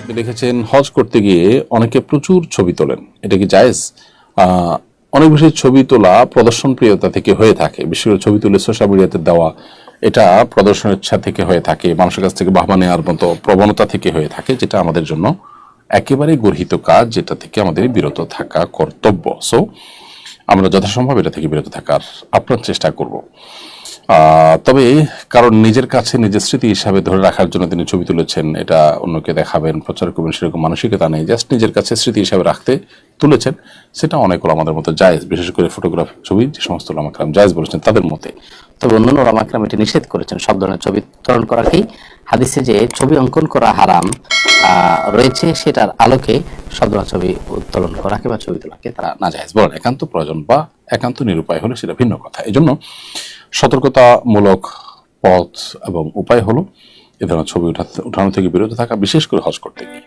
আপনি দেখেছেন, হজ করতে গিয়ে অনেকে প্রচুর ছবি তোলেন। এটা কি জায়েজ? অনেক বেশি ছবি তোলা প্রদর্শন প্রিয়তা থেকে হয়ে থাকে। বিশেষ করে ছবি তুলে সোশ্যাল মিডিয়াতে দেওয়া, এটা প্রদর্শনের ইচ্ছা থেকে হয়ে থাকে, মানুষের কাছ থেকে বাহবা নেওয়ার মতো প্রবণতা থেকে হয়ে থাকে, যেটা আমাদের জন্য একেবারে গর্হিত কাজ, যেটা থেকে আমাদের বিরত থাকা কর্তব্য। সো আমরা যথাসম্ভব এটা থেকে বিরত থাকার আপ্রাণ চেষ্টা করব। তবে কারণ নিজের কাছে, নিজের স্মৃতি হিসাবে ধরে রাখার জন্য তিনি ছবি তুলেছেন, এটা অন্যকে দেখাবেন, প্রচার করবেন সেরকম মানসিকতা নেই। জাস্ট নিজের কাছে স্মৃতি হিসাবে রাখতে তুলেছেন, সেটা অনেকগুলো আমাদের মতো জায়েজ, বিশেষ করে ফটোগ্রাফি ছবি, যে সমস্ত আমাকে জায়েজ বলেছেন তাদের মতে। তবে অন্যান্য রামাকরাম এটি নিষেধ করেছেন, সব ধরনের ছবি উত্তোলন করাকেই হাদিসে যে ছবি অঙ্কন করা হারাম রয়েছে সেটার আলোকে সব ধরনের ছবি উত্তোলন করাকে বা ছবি তোলাকে তারা না জায়েজ বলেন। একান্ত প্রয়োজন বা একান্ত নিরুপায় হলে সেটা ভিন্ন কথা। এই জন্য সতর্কতামূলক পথ এবং উপায় হলো এ ধরনের ছবি উঠানো থেকে বিরত থাকা, বিশেষ করে হজ করতে গিয়ে।